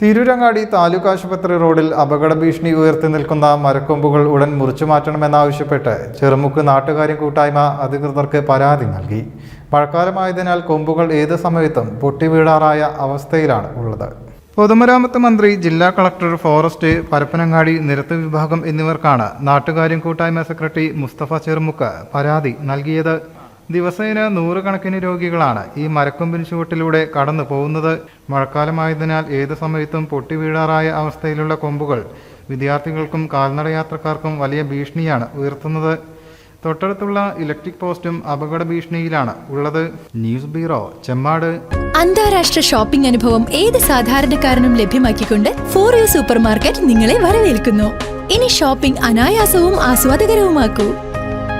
തിരൂരങ്ങാടി താലൂക്ക് ആശുപത്രി റോഡിൽ അപകട ഭീഷണി ഉയർത്തി നിൽക്കുന്ന മരക്കൊമ്പുകൾ ഉടൻ മുറിച്ചു മാറ്റണമെന്നാവശ്യപ്പെട്ട് ചെറുമുക്ക് നാട്ടുകാര്യം കൂട്ടായ്മ അധികൃതർക്ക് പരാതി നൽകി. മഴക്കാലമായതിനാൽ കൊമ്പുകൾ ഏത് സമയത്തും പൊട്ടിവീഴാറായ അവസ്ഥയിലാണ് ഉള്ളത്. പൊതുമരാമത്ത് മന്ത്രി ജില്ലാ കളക്ടർ ഫോറസ്റ്റ് പരപ്പനങ്ങാടി നിരത്ത് വിഭാഗം എന്നിവർക്കാണ് നാട്ടുകാര്യം കൂട്ടായ്മ സെക്രട്ടറി മുസ്തഫ ചെറുമുക്ക് പരാതി നൽകിയത്. ദിവസേന നൂറുകണക്കിന് രോഗികളാണ് ഈ മരക്കൊമ്പിൻ ചുവട്ടിലൂടെ കടന്നു പോകുന്നത്. മഴക്കാലമായതിനാൽ ഏത് സമയത്തും പൊട്ടിവീഴാറായ അവസ്ഥയിലുള്ള കൊമ്പുകൾ വിദ്യാർത്ഥികൾക്കും കാൽനടയാത്രക്കാർക്കും വലിയ ഭീഷണിയാണ് ഉയർത്തുന്നത്. തൊട്ടടുത്തുള്ള ഇലക്ട്രിക് പോസ്റ്റും അപകട ഭീഷണിയിലാണ് ഉള്ളത്. News bureau Chemmad. അന്താരാഷ്ട്ര ഷോപ്പിംഗ് അനുഭവം ഏത് സാധാരണക്കാരനും ലഭ്യമാക്കിക്കൊണ്ട് ഫോർ സൂപ്പർ മാർക്കറ്റ് നിങ്ങളെ വരവേൽക്കുന്നു. ഇനി ഷോപ്പിംഗ് അനായാസവും ആസ്വാദകരവുമാക്കൂ.